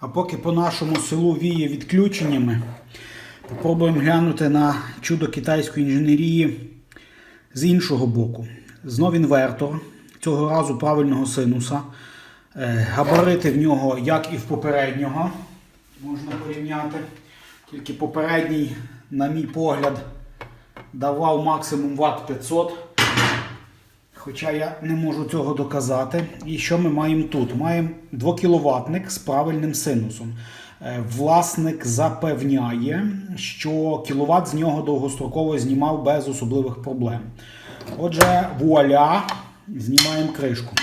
А поки по нашому селу віє відключеннями, попробуємо глянути на чудо китайської інженерії з іншого боку. Знов інвертор, цього разу правильного синуса. Е, Габарити в нього, як і в попереднього, можна порівняти. Тільки попередній, на мій погляд, давав максимум Вт 500. Хоча я не можу цього доказати. І що ми маємо тут? Маємо 2 кВт з правильним синусом. Е, Власник запевняє, що кіловат з нього довгостроково знімав без особливих проблем. Отже, вуаля, знімаємо кришку.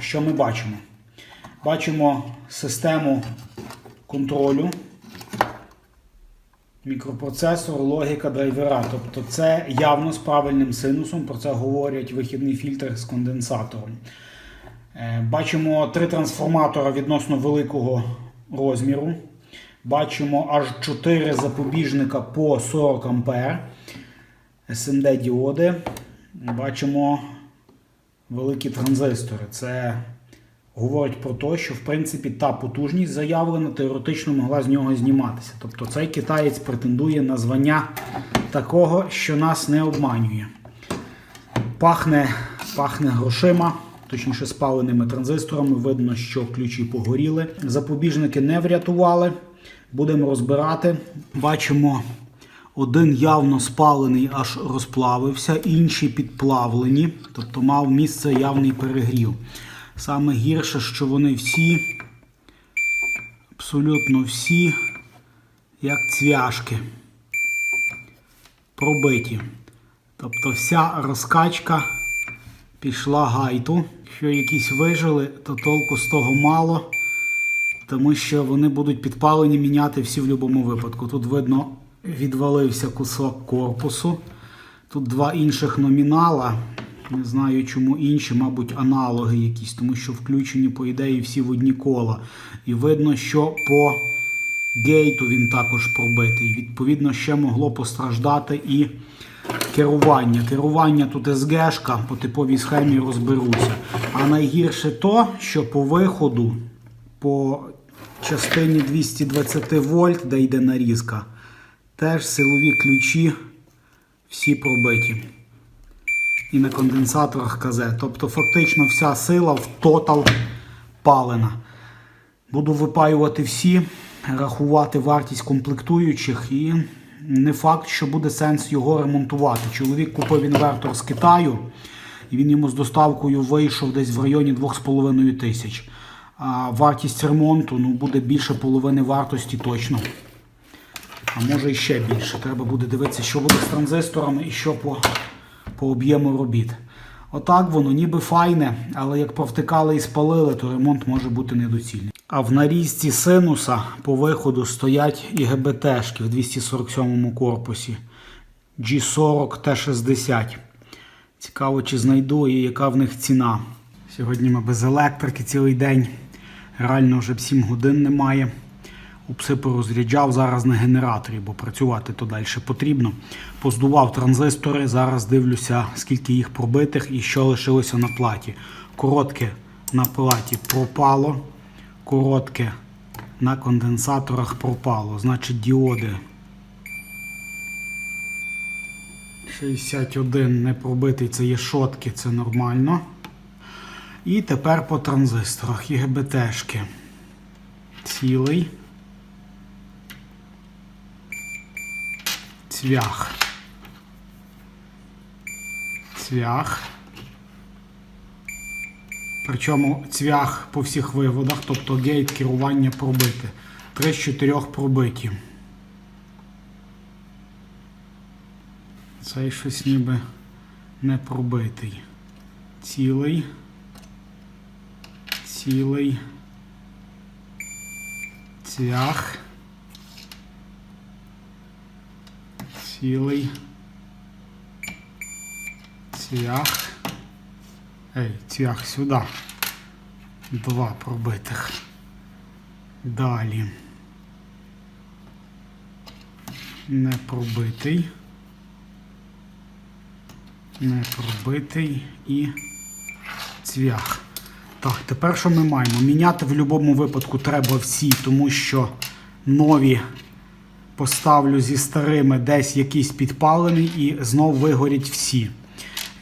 Що ми бачимо? Бачимо систему контролю, мікропроцесор, логіка драйвера. Тобто це явно з правильним синусом, про це говорять вихідний фільтр з конденсатором. Е, Бачимо три трансформатора відносно великого розміру. Бачимо аж 4 запобіжника по 40 А. SMD діоди. Бачимо великі транзистори. Це говорить про те, що в принципі та потужність заявлена теоретично могла з нього зніматися. Тобто цей китаєць претендує на звання такого, що нас не обманює. Пахне, пахне грошима, точніше спаленими транзисторами. Видно, що ключі погоріли. Запобіжники не врятували. Будемо розбирати. Бачимо, один явно спалений, аж розплавився, інші підплавлені, тобто мав місце явний перегрів. Саме гірше, що вони всі, абсолютно всі, як цвяшки, пробиті. Тобто вся розкачка пішла гайту. Якщо якісь вижили, то толку з того мало, тому що вони будуть підпалені міняти всі в будь-якому випадку. Тут видно, відвалився кусок корпусу. Тут два інших номінала. Не знаю, чому інші, мабуть, аналоги якісь, тому що включені, по ідеї, всі в одні кола. І видно, що по гейту він також пробитий. Відповідно, ще могло постраждати і керування. Керування тут СГшка, по типовій схемі розберуся. А найгірше то, що по виходу, по частині 220 вольт, де йде нарізка, теж силові ключі всі пробиті. І на конденсаторах КЗ. Тобто фактично вся сила в тотал палена. Буду випаювати всі, рахувати вартість комплектуючих і не факт, що буде сенс його ремонтувати. Чоловік купив інвертор з Китаю, і він йому з доставкою вийшов десь в районі 2,5 тисяч. А вартість ремонту ну, буде більше половини вартості точно. А може і ще більше. Треба буде дивитися, що буде з транзисторами і що по, по об'єму робіт. Отак воно ніби файне, але як провтикали і спалили, то ремонт може бути недоцільний. А в нарізці синуса по виходу стоять і ГБТшки в 247 корпусі G40 T60. Цікаво, чи знайду і яка в них ціна. Сьогодні ми без електрики цілий день. Реально вже 7 годин немає. Упси порозряджав зараз на генераторі, бо працювати то далі потрібно. Поздував транзистори, зараз дивлюся, скільки їх пробитих і що лишилося на платі. Коротке на платі пропало, коротке на конденсаторах пропало. Значить, діоди 61 не пробитий, це є шотки, це нормально. І тепер по транзисторах ІГБТшки. Цілий. Цвях. Цвях. Причому цвях по всіх виводах, тобто гейт керування пробити. Три з чотирьох пробиті. Цей щось ніби не пробитий. Цілий. Цілий. Цвях. Цілий. Цвях. Ей, цвях сюди. Два пробитих. Далі. Не пробитий. Не пробитий і цвях. Так, тепер що ми маємо? Міняти в будь-якому випадку треба всі, тому що нові поставлю зі старими десь якийсь підпалений і знов вигорять всі.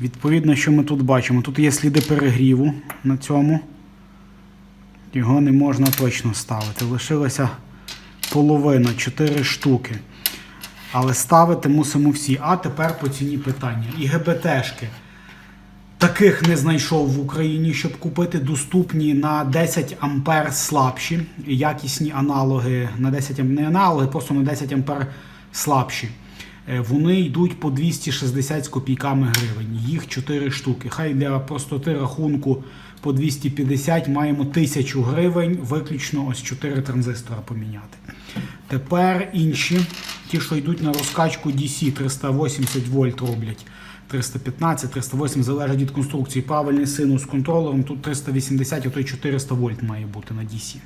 Відповідно, що ми тут бачимо? Тут є сліди перегріву на цьому. Його не можна точно ставити. Лишилася половина, 4 штуки. Але ставити мусимо всі. А тепер по ціні питання. І ГБТшки. Таких не знайшов в Україні, щоб купити доступні на 10 ампер слабші, якісні аналоги на 10 ам- не аналоги, просто на 10 ампер слабші. Е, Вони йдуть по 260 з копійками гривень. Їх 4 штуки. Хай для простоти рахунку по 250 маємо 1000 гривень, виключно ось 4 транзистора поміняти. Тепер інші, ті, що йдуть на розкачку DC 380 вольт роблять. 315, 308 залежить від конструкції. Правильний синус з контролером. Тут 380, а то й 400 вольт має бути на DC.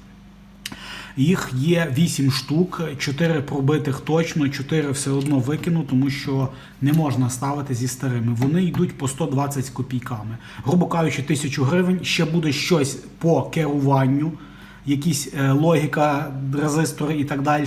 Їх є 8 штук, 4 пробитих точно, 4 все одно викину, тому що не можна ставити зі старими. Вони йдуть по 120 з копійками. Грубо кажучи, 1000 гривень. Ще буде щось по керуванню, якісь е, логіка, резистори і так далі.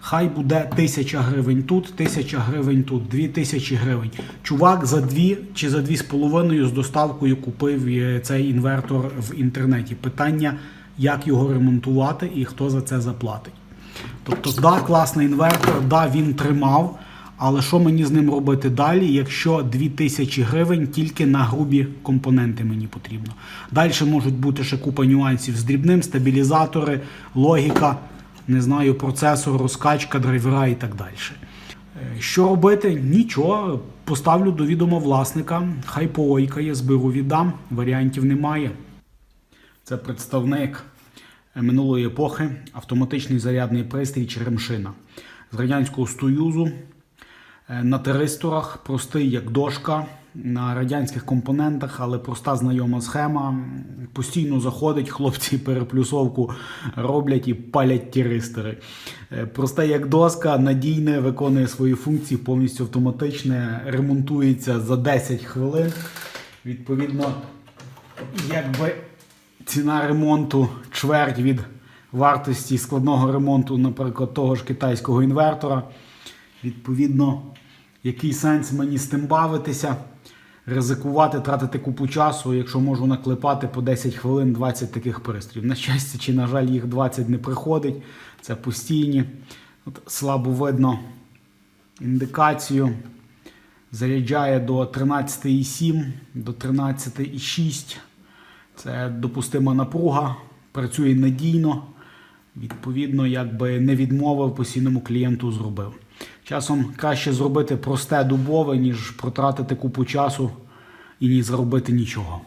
Хай буде 1000 гривень тут, 1000 гривень тут, 2000 гривень. Чувак за 2 чи за 2,5 з половиною з доставкою купив е, цей інвертор в інтернеті. Питання як його ремонтувати і хто за це заплатить. Тобто, да, класний інвертор, да, він тримав, але що мені з ним робити далі, якщо 2000 гривень тільки на грубі компоненти мені потрібно. Далі можуть бути ще купа нюансів з дрібним, стабілізатори, логіка, не знаю, процесор, розкачка, драйвера і так далі. Е, Що робити? Нічого. Поставлю до відома власника, хай поойкає, зберу віддам, варіантів немає. Це представник минулої епохи, автоматичний зарядний пристрій Черемшина з радянського Союзу. Е, На теристорах простий як дошка, на радянських компонентах, але проста знайома схема. Постійно заходить, хлопці переплюсовку роблять і палять тіристори. Е, Просте як доска, надійне, виконує свої функції, повністю автоматичне, ремонтується за 10 хвилин. Відповідно, якби ціна ремонту чверть від вартості складного ремонту, наприклад, того ж китайського інвертора. Відповідно, який сенс мені з тим бавитися, ризикувати, тратити купу часу, якщо можу наклепати по 10 хвилин 20 таких пристроїв. На щастя, чи, на жаль, їх 20 не приходить. Це постійні. От слабо видно індикацію. Заряджає до 13,7, до 13,6. Це допустима напруга, працює надійно. Відповідно, якби не відмовив постійному клієнту зробив. Часом краще зробити просте дубове, ніж протратити купу часу і не зробити нічого.